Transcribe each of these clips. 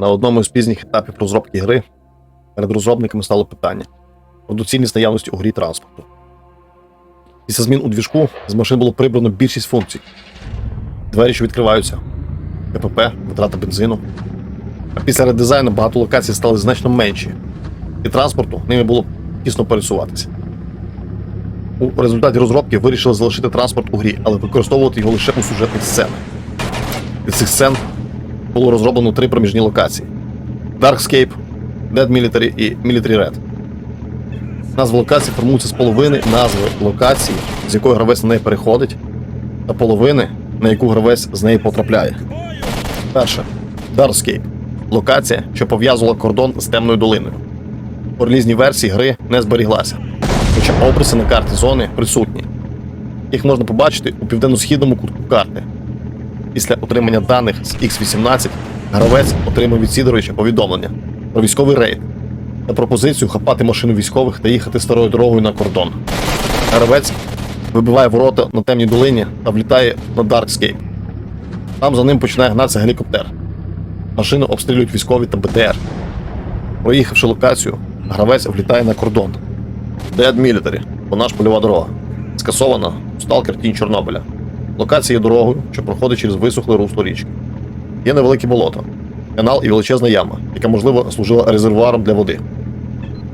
На одному з пізніх етапів розробки гри перед розробниками стало питання про доцільність наявності у грі транспорту. Після змін у двіжку з машин було прибрано більшість функцій. Двері, що відкриваються, КПП, витрата бензину. А після редизайну багато локацій стали значно менші, і транспорту ними було тісно пересуватися. У результаті розробки вирішили залишити транспорт у грі, але використовувати його лише у сюжетних сценах. Від цих сцен було розроблено три проміжні локації: Darkscape, Dead Military і Military Red. Назва локації формується з половини назви локації, з якої гравець на неї переходить, та половини, на яку гравець з неї потрапляє. Перше Darkscape локація, що пов'язувала кордон з темною долиною. У релізній версії гри не зберіглася, хоча описи на карті зони присутні. Їх можна побачити у південно-східному кутку карти. Після отримання даних з X18 гравець отримав від Сідоровича повідомлення про військовий рейд та пропозицію хапати машину військових та їхати старою дорогою на кордон. Гравець вибиває ворота на темній долині та влітає на Даркскейп. Там за ним починає гнатися гелікоптер. Машину обстрілюють військові та БТР. Проїхавши локацію, гравець влітає на кордон. Dead Military, бо наш польова дорога. Скасована у Сталкер Тінь Чорнобиля. Локація є дорогою, що проходить через висохле русло річки. Є невелике болото, канал і величезна яма, яка, можливо, служила резервуаром для води.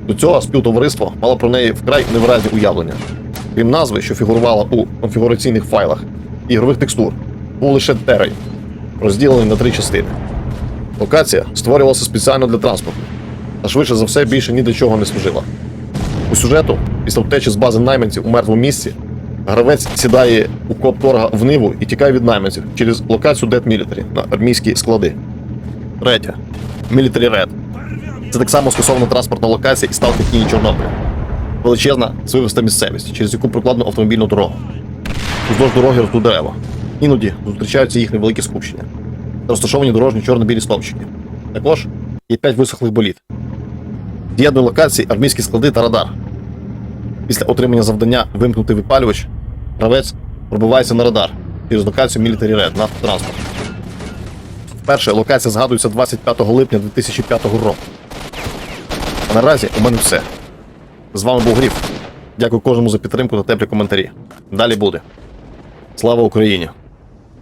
До цього співтовариство мало про неї вкрай невиразні уявлення. Крім назви, що фігурувала у конфігураційних файлах ігрових текстур, був лише терень, розділений на три частини. Локація створювалася спеціально для транспорту, та швидше за все більше ні до чого не служила. У сюжету, після втечі з бази найманців у мертвому місці, гравець сідає у коп торга в Ниву і тікає від найманців через локацію Dead Military на армійські склади. Третя. Military Red. Це так само скасована транспортна локація і ставки тіні Чорнобиля. Величезна звивиста місцевість, через яку прокладено автомобільну дорогу. Уздовж дороги ростуть дерева. Іноді зустрічаються їх невеликі скупчення. Розташовані дорожні чорно-білі стовпчики. Також є п'ять висохлих боліт. З'єднує локації армійські склади та радар. Після отримання завдання вимкнути випалювач, гравець пробивається на радар через локацію Military Red на автотранспорт. Вперше локація згадується 25 липня 2005 року. А наразі у мене все. З вами був Гріф. Дякую кожному за підтримку та теплі коментарі. Далі буде. Слава Україні!